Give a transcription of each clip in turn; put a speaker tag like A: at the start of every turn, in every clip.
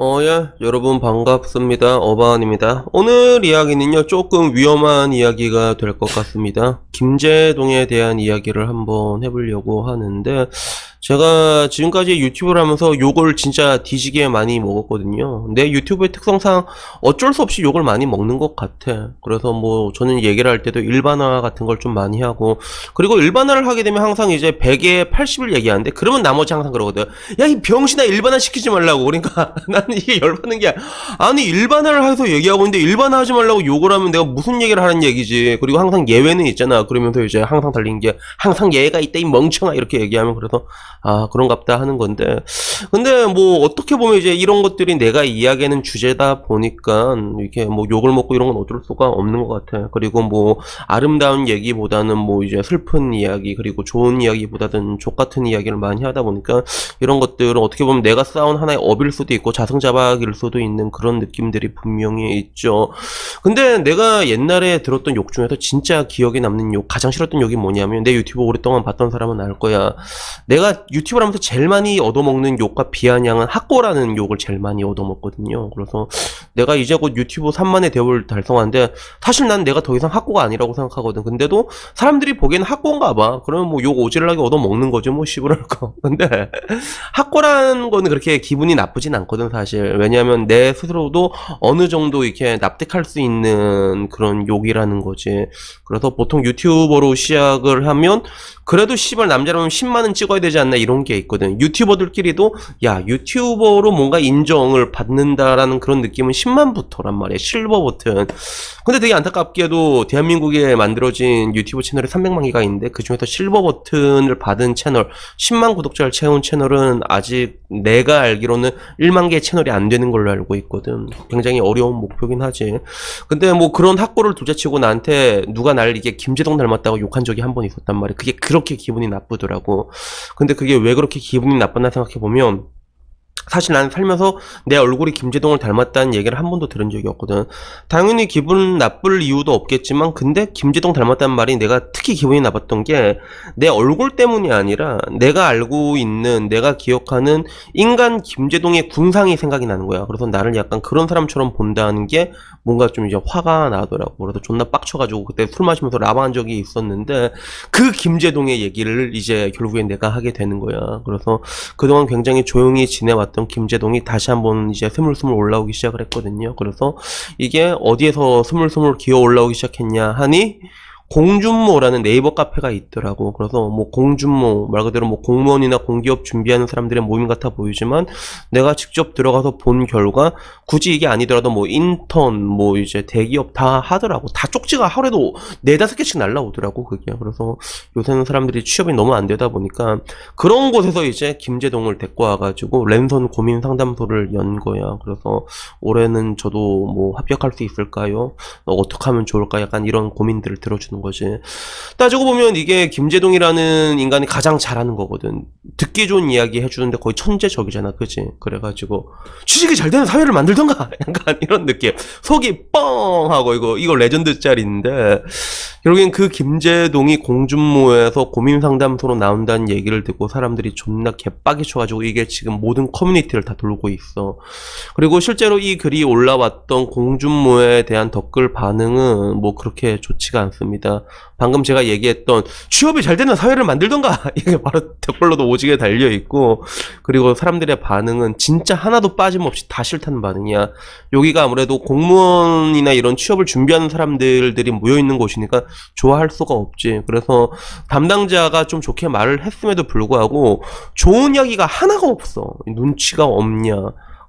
A: 어, 예, 여러분 반갑습니다. 어바운입니다. 오늘 이야기는요, 조금 위험한 이야기가 될 것 같습니다. 김재동에 대한 이야기를 한번 해보려고 하는데, 제가 지금까지 유튜브를 하면서 욕을 진짜 뒤지게 많이 먹었거든요. 내 유튜브의 특성상 어쩔 수 없이 욕을 많이 먹는 것 같아. 그래서 뭐, 저는 얘기를 할 때도 일반화 같은 걸 좀 많이 하고, 그리고 일반화를 하게 되면 항상 이제 100에 80을 얘기하는데, 그러면 나머지 항상 그러거든. 야, 이 병신아 일반화 시키지 말라고. 그러니까 나는 이게 열받는 게, 아니, 일반화를 해서 얘기하고 있는데, 일반화 하지 말라고 욕을 하면 내가 무슨 얘기를 하는 얘기지. 그리고 항상 예외는 있잖아. 그러면서 이제 항상 달린 게, 항상 예외가 있다, 이 멍청아. 이렇게 얘기하면 그래서, 아, 그런갑다 하는 건데. 근데 뭐, 어떻게 보면 이제 이런 것들이 내가 이야기하는 주제다 보니까, 이렇게 뭐 욕을 먹고 이런 건 어쩔 수가 없는 것 같아. 그리고 뭐, 아름다운 얘기보다는 뭐 이제 슬픈 이야기, 그리고 좋은 이야기보다는 족 같은 이야기를 많이 하다 보니까, 이런 것들은 어떻게 보면 내가 쌓은 하나의 업일 수도 있고, 자승자박일 수도 있는 그런 느낌들이 분명히 있죠. 근데 내가 옛날에 들었던 욕 중에서 진짜 기억에 남는 욕, 가장 싫었던 욕이 뭐냐면, 내 유튜브 오랫동안 봤던 사람은 알 거야. 내가 유튜브를 하면서 제일 많이 얻어먹는 욕과 비아냥은 학고라는 욕을 제일 많이 얻어먹거든요. 그래서 내가 이제 곧 유튜브 3만의 대우를 달성하는데 사실 난 내가 더 이상 학고가 아니라고 생각하거든. 근데도 사람들이 보기에는 학고인가 봐. 그러면 뭐 욕 오질나게 얻어먹는 거죠. 뭐 씨부랄 거. 근데 학고라는 거는 그렇게 기분이 나쁘진 않거든 사실. 왜냐하면 내 스스로도 어느 정도 이렇게 납득할 수 있는 그런 욕이라는 거지. 그래서 보통 유튜버로 시작을 하면 그래도 씨발 남자라면 10만은 찍어야 되지 않나 이런 게 있거든. 유튜버들끼리도 야 유튜버로 뭔가 인정을 받는다라는 그런 느낌은 10만부터란 말이야. 실버 버튼. 근데 되게 안타깝게도 대한민국에 만들어진 유튜브 채널이 300만 개가 있는데 그 중에서 실버 버튼을 받은 채널 10만 구독자를 채운 채널은 아직 내가 알기로는 1만 개 채널이 안 되는 걸로 알고 있거든. 굉장히 어려운 목표긴 하지. 근데 뭐 그런 학고를 둘째치고 나한테 누가 날 이게 김재동 닮았다고 욕한 적이 한 번 있었단 말이야. 그게 그 렇게 기분이 나쁘더라고. 근데 그게 왜 그렇게 기분이 나쁘나 생각해 보면 사실 나는 살면서 내 얼굴이 김재동을 닮았다는 얘기를 한 번도 들은 적이 없거든. 당연히 기분 나쁠 이유도 없겠지만, 근데 김재동 닮았다는 말이 내가 특히 기분이 나빴던 게, 내 얼굴 때문이 아니라, 내가 알고 있는, 내가 기억하는 인간 김재동의 군상이 생각이 나는 거야. 그래서 나를 약간 그런 사람처럼 본다는 게, 뭔가 좀 이제 화가 나더라고. 그래서 존나 빡쳐가지고, 그때 술 마시면서 라방한 적이 있었는데, 그 김재동의 얘기를 이제 결국엔 내가 하게 되는 거야. 그래서 그동안 굉장히 조용히 지내왔 던 김재동이 다시 한번 이제 스물스물 올라오기 시작을 했거든요. 그래서 이게 어디에서 스물스물 기어 올라오기 시작했냐 하니 공준모라는 네이버 카페가 있더라고. 그래서 뭐 공준모 말 그대로 뭐 공무원이나 공기업 준비하는 사람들의 모임 같아 보이지만 내가 직접 들어가서 본 결과 굳이 이게 아니더라도 뭐 인턴 뭐 이제 대기업 다 하더라고. 다 쪽지가 하루에도 네 다섯 개씩 날라오더라고 그게. 그래서 요새는 사람들이 취업이 너무 안 되다 보니까 그런 곳에서 이제 김재동을 데리고 와가지고 랜선 고민 상담소를 연 거야. 그래서 올해는 저도 뭐 합격할 수 있을까요? 어, 어떻게 하면 좋을까? 약간 이런 고민들을 들어주는 거지. 따지고 보면 이게 김재동이라는 인간이 가장 잘하는 거거든. 듣기 좋은 이야기 해주는데 거의 천재적이잖아. 그지? 그래가지고 취직이 잘 되는 사회를 만들던가? 약간 이런 느낌. 속이 뻥! 하고 이거, 이거 레전드 짤인데 결국엔 그 김재동이 공준모에서 고민 상담소로 나온다는 얘기를 듣고 사람들이 존나 개빡이 쳐가지고 이게 지금 모든 커뮤니티를 다 돌고 있어. 그리고 실제로 이 글이 올라왔던 공준모에 대한 댓글 반응은 뭐 그렇게 좋지가 않습니다. 방금 제가 얘기했던 취업이 잘 되는 사회를 만들던가 이게 바로 댓글로도 오지게 달려 있고 그리고 사람들의 반응은 진짜 하나도 빠짐없이 다 싫다는 반응이야. 여기가 아무래도 공무원이나 이런 취업을 준비하는 사람들들이 모여 있는 곳이니까 좋아할 수가 없지. 그래서 담당자가 좀 좋게 말을 했음에도 불구하고 좋은 이야기가 하나가 없어. 눈치가 없냐.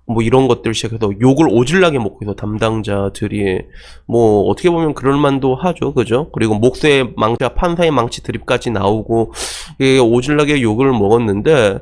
A: 뭐 이런 것들 시작해서 욕을 오질나게 먹고 있어 담당자들이 뭐 어떻게 보면 그럴만도 하죠. 그죠? 그리고 목쇠 망치 판사의 망치 드립까지 나오고 이게 오질나게 욕을 먹었는데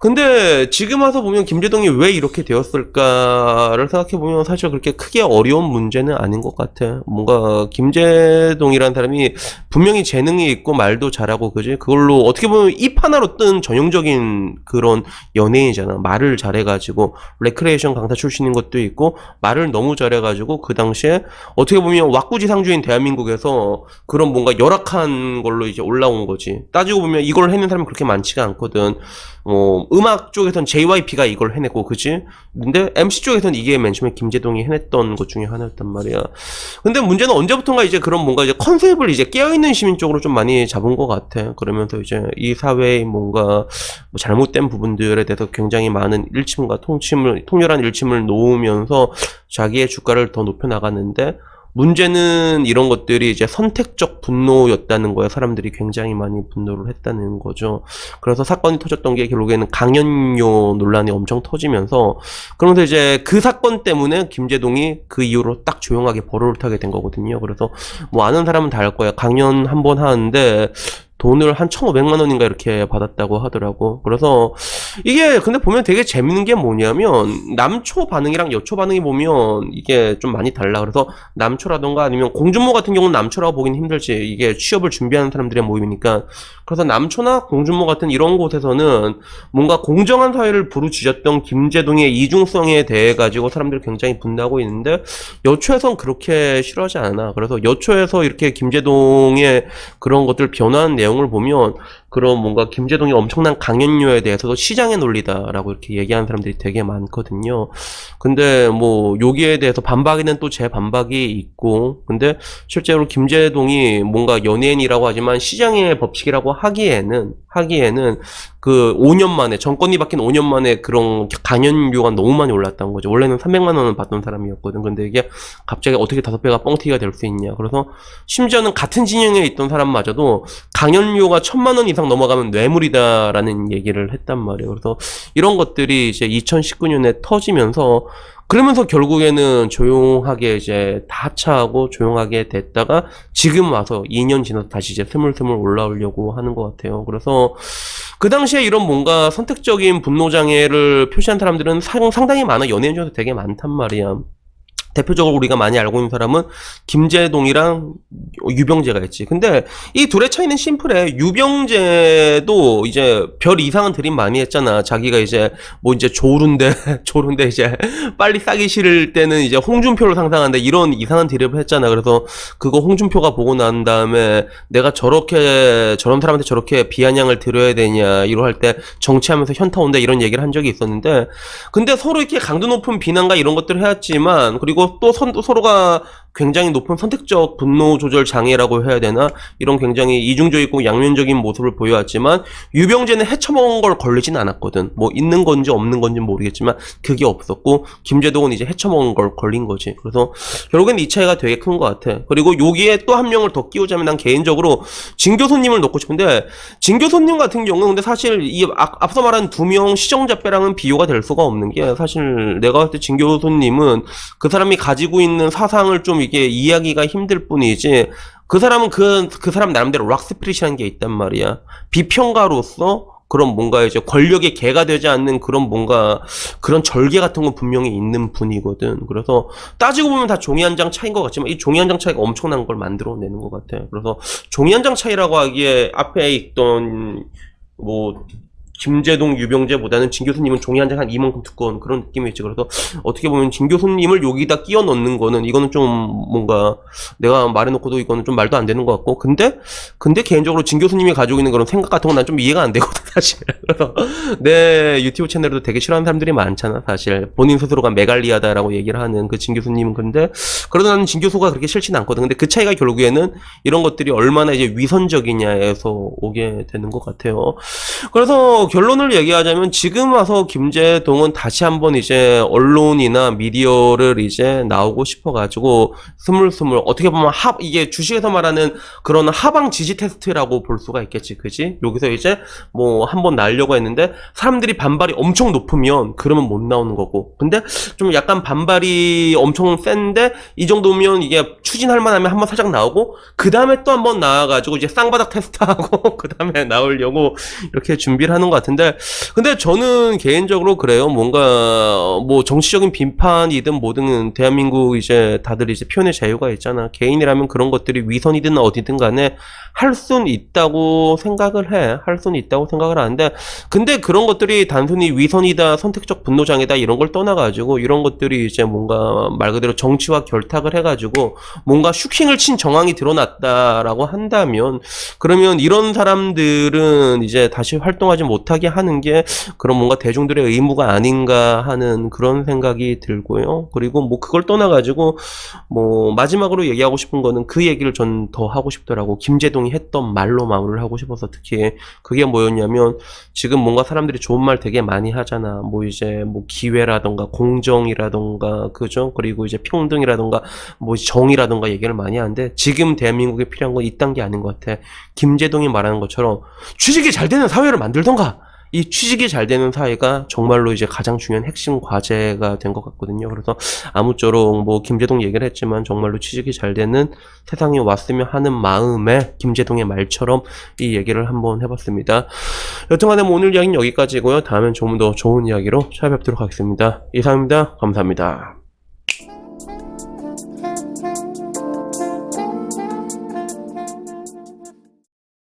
A: 근데 지금 와서 보면 김재동이 왜 이렇게 되었을까를 생각해 보면 사실 그렇게 크게 어려운 문제는 아닌 것 같아. 뭔가 김재동이라는 사람이 분명히 재능이 있고 말도 잘하고 그지? 그걸로 어떻게 보면 입 하나로 뜬 전형적인 그런 연예인이잖아. 말을 잘해가지고 레크레이션 강사 출신인 것도 있고 말을 너무 잘해가지고 그 당시에 어떻게 보면 왁구지 상주인 대한민국에서 그런 뭔가 열악한 걸로 이제 올라온 거지 따지고 보면 이걸 해낸 사람이 그렇게 많지가 않거든 뭐 음악 쪽에선 JYP가 이걸 해냈고, 그지? 근데 MC 쪽에선 이게 맨 처음에 김재동이 해냈던 것 중에 하나였단 말이야. 근데 문제는 언제부턴가 이제 그런 뭔가 이제 컨셉을 이제 깨어있는 시민 쪽으로 좀 많이 잡은 것 같아. 그러면서 이제 이 사회의 뭔가 뭐 잘못된 부분들에 대해서 굉장히 많은 일침과 통침을, 통렬한 일침을 놓으면서 자기의 주가를 더 높여 나갔는데, 문제는 이런 것들이 이제 선택적 분노였다는 거에 사람들이 굉장히 많이 분노를 했다는 거죠. 그래서 사건이 터졌던 게 결국에는 강연료 논란이 엄청 터지면서 그러면서 이제 그 사건 때문에 김재동이 그 이후로 딱 조용하게 버릇을 타게 된 거거든요. 그래서 뭐 아는 사람은 다 알 거야. 강연 한 번 하는데 돈을 한 1,500만 원인가 이렇게 받았다고 하더라고. 그래서 이게 근데 보면 되게 재밌는 게 뭐냐면 남초 반응이랑 여초 반응이 보면 이게 좀 많이 달라. 그래서 남초라던가 아니면 공준모 같은 경우는 남초라고 보긴 힘들지. 이게 취업을 준비하는 사람들의 모임이니까. 그래서 남초나 공준모 같은 이런 곳에서는 뭔가 공정한 사회를 부르짖었던 김재동의 이중성에 대해 가지고 사람들이 굉장히 분노하고 있는데 여초에선 그렇게 싫어하지 않아. 그래서 여초에서 이렇게 김재동의 그런 것들 변화한 내용 을 보면 그런 뭔가 김재동의 엄청난 강연료에 대해서도 시장의 논리다라고 이렇게 얘기하는 사람들이 되게 많거든요. 근데 뭐 여기에 대해서 반박에는 또 제 반박이 있고 근데 실제로 김재동이 뭔가 연예인이라고 하지만 시장의 법칙이라고 하기에는 하기에는 그 5년 만에 정권이 바뀐 5년 만에 그런 강연료가 너무 많이 올랐다는 거죠. 원래는 300만 원을 받던 사람이었거든. 근데 이게 갑자기 어떻게 다섯 배가 뻥튀기가 될 수 있냐. 그래서 심지어는 같은 진영에 있던 사람마저도 강연료가 천만 원 이상 넘어가면 뇌물이다라는 얘기를 했단 말이에요. 그래서 이런 것들이 이제 2019년에 터지면서 그러면서 결국에는 조용하게 이제 다 하차하고 조용하게 됐다가 지금 와서 2년 지나서 다시 이제 스물스물 올라오려고 하는 것 같아요. 그래서 그 당시에 이런 뭔가 선택적인 분노 장애를 표시한 사람들은 상, 상당히 많아. 연예인 중에서 되게 많단 말이야. 대표적으로 우리가 많이 알고 있는 사람은 김재동이랑 유병재가 있지. 근데 이 둘의 차이는 심플해. 유병재도 이제 별 이상한 드림 많이 했잖아. 자기가 이제 뭐 이제 조른데 조른데 이제 빨리 싸기 싫을 때는 이제 홍준표를 상상하는데 이런 이상한 드립을 했잖아. 그래서 그거 홍준표가 보고 난 다음에 내가 저렇게 저런 사람한테 저렇게 비아냥을 들어야 되냐 이러 할 때 정치하면서 현타 온다 이런 얘기를 한 적이 있었는데 근데 서로 이렇게 강도 높은 비난과 이런 것들을 해왔지만 그리고 또 선- 서로가 굉장히 높은 선택적 분노 조절 장애라고 해야 되나? 이런 굉장히 이중적 있고 양면적인 모습을 보여왔지만 유병재는 헤쳐먹은 걸 걸리진 않았거든. 뭐 있는 건지 없는 건지 모르겠지만 그게 없었고 김재동은 이제 헤쳐먹은 걸 걸린 거지. 그래서 결국엔 이 차이가 되게 큰 것 같아. 그리고 여기에 또 한 명을 더 끼우자면 난 개인적으로 진 교수님을 넣고 싶은데 진 교수님 같은 경우는 근데 사실 이 앞- 앞서 말한 두 명 시정자배랑은 비교가 될 수가 없는 게 사실 내가 봤을 때 진 교수님은 그 사람이 가지고 있는 사상을 좀 이게 이해하기가 힘들 뿐이지 그 사람은 그, 그 사람 나름대로 락스피릿이라는 게 있단 말이야. 비평가로서 그런 뭔가 이제 권력의 개가 되지 않는 그런 뭔가 그런 절개 같은 건 분명히 있는 분이거든. 그래서 따지고 보면 다 종이 한 장 차이인 것 같지만 이 종이 한 장 차이가 엄청난 걸 만들어내는 것 같아. 그래서 종이 한 장 차이라고 하기에 앞에 있던 뭐 김재동, 유병재보다는 진 교수님은 종이 한 장 한 이만큼 두꺼운 그런 느낌이 있지. 그래서 어떻게 보면 진 교수님을 여기다 끼워 넣는 거는 이거는 좀 뭔가 내가 말해놓고도 이거는 좀 말도 안 되는 것 같고. 근데, 근데 개인적으로 진 교수님이 가지고 있는 그런 생각 같은 건 난 좀 이해가 안 되거든, 사실. 그래서 내 유튜브 채널에도 되게 싫어하는 사람들이 많잖아, 사실. 본인 스스로가 메갈리하다라고 얘기를 하는 그 진 교수님은 근데, 그래도 나는 진 교수가 그렇게 싫진 않거든. 근데 그 차이가 결국에는 이런 것들이 얼마나 이제 위선적이냐에서 오게 되는 것 같아요. 그래서 결론을 얘기하자면 지금 와서 김재동은 다시 한번 이제 언론이나 미디어를 이제 나오고 싶어가지고 스물스물 어떻게 보면 합 이게 주식에서 말하는 그런 하방 지지 테스트라고 볼 수가 있겠지, 그지? 여기서 이제 뭐 한번 나려고 했는데 사람들이 반발이 엄청 높으면 그러면 못 나오는 거고. 근데 좀 약간 반발이 엄청 센데 이 정도면 이게 추진할 만하면 한번 살짝 나오고 그 다음에 또 한번 나와가지고 이제 쌍바닥 테스트하고 그 다음에 나오려고 이렇게 준비를 하는 것 같은데 근데 저는 개인적으로 그래요. 뭔가 뭐 정치적인 비판이든 뭐든 대한민국 이제 다들 이제 표현의 자유가 있잖아. 개인이라면 그런 것들이 위선이든 어디든 간에 할 수는 있다고 생각을 해 할 수는 있다고 생각을 하는데 근데 그런 것들이 단순히 위선이다 선택적 분노장애다 이런 걸 떠나가지고 이런 것들이 이제 뭔가 말 그대로 정치와 결탁을 해가지고 뭔가 슈킹을 친 정황이 드러났다라고 한다면 그러면 이런 사람들은 이제 다시 활동하지 못하 게 하는 게 그런 뭔가 대중들의 의무가 아닌가 하는 그런 생각이 들고요. 그리고 뭐 그걸 떠나가지고 뭐 마지막으로 얘기하고 싶은 거는 그 얘기를 전 더 하고 싶더라고. 김재동이 했던 말로 마무리를 하고 싶어서 특히 그게 뭐였냐면 지금 뭔가 사람들이 좋은 말 되게 많이 하잖아. 뭐 이제 뭐 기회라던가 공정이라던가 그죠? 그리고 이제 평등이라던가 뭐 정의라던가 얘기를 많이 하는데 지금 대한민국에 필요한 건 이딴 게 아닌 것 같아. 김재동이 말하는 것처럼 취직이 잘 되는 사회를 만들던가 이 취직이 잘 되는 사회가 정말로 이제 가장 중요한 핵심 과제가 된 것 같거든요. 그래서 아무쪼록 뭐 김재동 얘기를 했지만 정말로 취직이 잘 되는 세상이 왔으면 하는 마음에 김재동의 말처럼 이 얘기를 한번 해봤습니다. 여튼간에 뭐 오늘 이야기는 여기까지고요. 다음엔 좀더 좋은 이야기로 찾아뵙도록 하겠습니다. 이상입니다. 감사합니다.